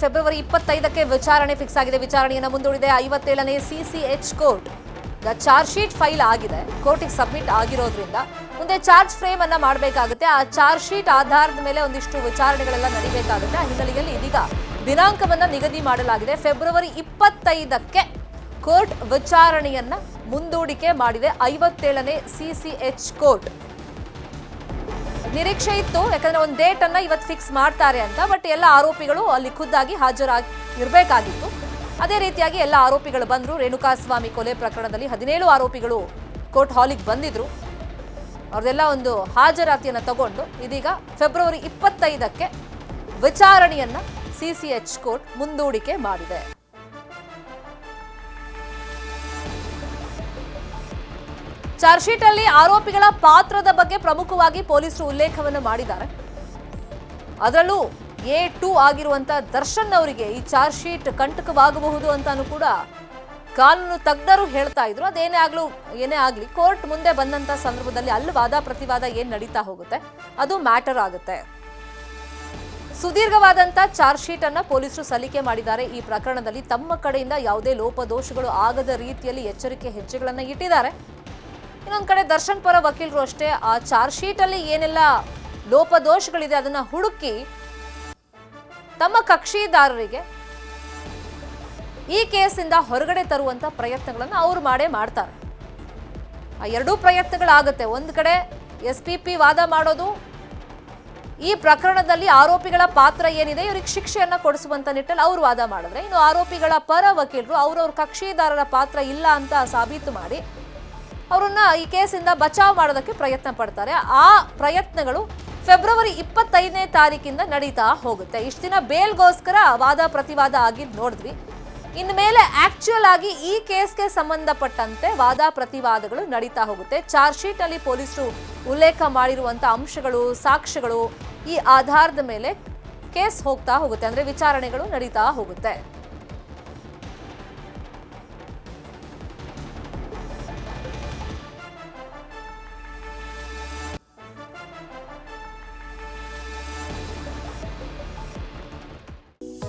February ಇಪ್ಪತ್ತೈದಕ್ಕೆ ವಿಚಾರಣೆ fix ಆಗಿದೆ. ವಿಚಾರಣೆಯನ್ನು ಮುಂದೂಡಿದೆ. ಐವತ್ತೇಳನೇ CCH court. Charge sheet file ಆಗಿದೆ. ಕೋರ್ಟಿಗೆ ಸಬ್ಮಿಟ್ ಆಗಿರೋದ್ರಿಂದ ಮುಂದೆ ಚಾರ್ಜ್ ಫ್ರೇಮ್ ಅನ್ನ ಮಾಡಬೇಕಾಗುತ್ತೆ. ಆ ಚಾರ್ಜ್ ಶೀಟ್ ಆಧಾರದ ಮೇಲೆ ಒಂದಿಷ್ಟು ವಿಚಾರಣೆಗಳೆಲ್ಲ ನಡೀಬೇಕಾಗುತ್ತೆ. ಆ ಹಿನ್ನೆಲೆಯಲ್ಲಿ ಇದೀಗ ದಿನಾಂಕವನ್ನ ನಿಗದಿ ಮಾಡಲಾಗಿದೆ. ಫೆಬ್ರವರಿ ಇಪ್ಪತ್ತೈದಕ್ಕೆ ಕೋರ್ಟ್ ವಿಚಾರಣೆಯನ್ನ ಮುಂದೂಡಿಕೆ ಮಾಡಿದೆ. ಐವತ್ತೇಳನೇ ಸಿಸಿಎಚ್ ಕೋರ್ಟ್. ನಿರೀಕ್ಷೆ ಇತ್ತು, ಯಾಕಂದ್ರೆ ಒಂದು ಡೇಟ್ ಅನ್ನ ಇವತ್ತು ಫಿಕ್ಸ್ ಮಾಡ್ತಾರೆ ಅಂತ ಬಟ್ ಎಲ್ಲ ಆರೋಪಿಗಳು ಅಲ್ಲಿ ಖುದ್ದಾಗಿ ಹಾಜರಾಗಿ ಇರಬೇಕಾಗಿತ್ತು ಅದೇ ರೀತಿಯಾಗಿ ಎಲ್ಲ ಆರೋಪಿಗಳು ಬಂದ್ರು. ರೇಣುಕಾಸ್ವಾಮಿ ಕೊಲೆ ಪ್ರಕರಣದಲ್ಲಿ ಹದಿನೇಳು ಆರೋಪಿಗಳು ಕೋರ್ಟ್ ಹಾಲಿಗೆ ಬಂದಿದ್ರು. ಅವ್ರದೆಲ್ಲ ಒಂದು ಹಾಜರಾತಿಯನ್ನು ತಗೊಂಡು ಇದೀಗ ಫೆಬ್ರವರಿ ಇಪ್ಪತ್ತೈದಕ್ಕೆ ವಿಚಾರಣೆಯನ್ನ ಎಚ್ ಕೋರ್ಟ್ ಮುಂದೂಡಿಕೆ ಮಾಡಿದೆ. ಚಾರ್ಜ್ ಶೀಟ್ ಅಲ್ಲಿ ಆರೋಪಿಗಳ ಪಾತ್ರದ ಬಗ್ಗೆ ಪ್ರಮುಖವಾಗಿ ಪೊಲೀಸರು ಉಲ್ಲೇಖವನ್ನು ಮಾಡಿದ್ದಾರೆ. ಅದರಲ್ಲೂ ಎ ಟು ಆಗಿರುವಂತಹ ದರ್ಶನ್ ಅವರಿಗೆ ಈ ಚಾರ್ಜ್ ಶೀಟ್ ಕಂಟಕವಾಗಬಹುದು ಅಂತಾನು ಕೂಡ ಕಾನೂನು ತಜ್ಞರು ಹೇಳ್ತಾ ಇದ್ರು. ಅದೇನೇ ಆಗ್ಲೂ, ಏನೇ ಆಗ್ಲಿ, ಕೋರ್ಟ್ ಮುಂದೆ ಬಂದಂತ ಸಂದರ್ಭದಲ್ಲಿ ಅಲ್ಲಿ ವಾದ ಪ್ರತಿವಾದ ಏನ್ ನಡೀತಾ ಹೋಗುತ್ತೆ, ಅದು ಮ್ಯಾಟರ್ ಆಗುತ್ತೆ. ಸುದೀರ್ಘವಾದಂತ ಚಾರ್ಜ್ ಶೀಟ್ ಅನ್ನ ಪೊಲೀಸರು ಸಲ್ಲಿಕೆ ಮಾಡಿದ್ದಾರೆ. ಈ ಪ್ರಕರಣದಲ್ಲಿ ತಮ್ಮ ಕಡೆಯಿಂದ ಯಾವುದೇ ಲೋಪದೋಷಗಳು ಆಗದ ರೀತಿಯಲ್ಲಿ ಎಚ್ಚರಿಕೆ ಹೆಜ್ಜೆಗಳನ್ನ ಇಟ್ಟಿದ್ದಾರೆ. ಇನ್ನೊಂದ್ ಕಡೆ ದರ್ಶನ್ ಪರ ವಕೀಲರು ಅಷ್ಟೇ, ಆ ಚಾರ್ಜ್ ಶೀಟ್ ಅಲ್ಲಿ ಏನೆಲ್ಲ ಲೋಪದೋಷಗಳಿದೆ ಅದನ್ನ ಹುಡುಕಿ ತಮ್ಮ ಕಕ್ಷಿದಾರರಿಗೆ ಈ ಕೇಸಿಂದ ಹೊರಗಡೆ ತರುವಂತ ಪ್ರಯತ್ನಗಳನ್ನು ಅವ್ರು ಮಾಡೇ ಮಾಡ್ತಾರೆ. ಆ ಎರಡೂ ಪ್ರಯತ್ನಗಳಾಗುತ್ತೆ. ಒಂದು ಕಡೆ ಎಸ್ ಪಿ ಪಿ ವಾದ ಮಾಡೋದು, ಈ ಪ್ರಕರಣದಲ್ಲಿ ಆರೋಪಿಗಳ ಪಾತ್ರ ಏನಿದೆ, ಇವ್ರಿಗೆ ಶಿಕ್ಷೆಯನ್ನ ಕೊಡಿಸುವಂತ ನಿಟ್ಟಲ್ಲಿ ಅವರು ವಾದ ಮಾಡಿದ್ರೆ, ಇನ್ನು ಆರೋಪಿಗಳ ಪರ ವಕೀಲರು ಅವ್ರವ್ರ ಕಕ್ಷಿದಾರರ ಪಾತ್ರ ಇಲ್ಲ ಅಂತ ಸಾಬೀತು ಮಾಡಿ ಅವರನ್ನ ಈ ಕೇಸಿಂದ ಬಚಾವ್ ಮಾಡೋದಕ್ಕೆ ಪ್ರಯತ್ನ ಪಡ್ತಾರೆ. ಆ ಪ್ರಯತ್ನಗಳು ಫೆಬ್ರವರಿ ಇಪ್ಪತ್ತೈದನೇ ತಾರೀಕಿಂದ ನಡೀತಾ ಹೋಗುತ್ತೆ. ಇಷ್ಟು ದಿನ ಬೇಲ್ಗೋಸ್ಕರ ವಾದ ಪ್ರತಿವಾದ ಆಗಿ ನೋಡಿದ್ವಿ. ಇನ್ನು ಮೇಲೆ ಆಕ್ಚುಯಲ್ ಆಗಿ ಈ ಕೇಸ್ಗೆ ಸಂಬಂಧಪಟ್ಟಂತೆ ವಾದ ಪ್ರತಿವಾದಗಳು ನಡೀತಾ ಹೋಗುತ್ತೆ. ಚಾರ್ಜ್ ಅಲ್ಲಿ ಪೊಲೀಸರು ಉಲ್ಲೇಖ ಮಾಡಿರುವಂತ ಅಂಶಗಳು, ಸಾಕ್ಷ್ಯಗಳು ಈ ಆಧಾರದ ಮೇಲೆ ಕೇಸ್ ಹೋಗ್ತಾ ಹೋಗುತ್ತೆ. ಅಂದ್ರೆ ವಿಚಾರಣೆಗಳು ನಡೀತಾ ಹೋಗುತ್ತೆ.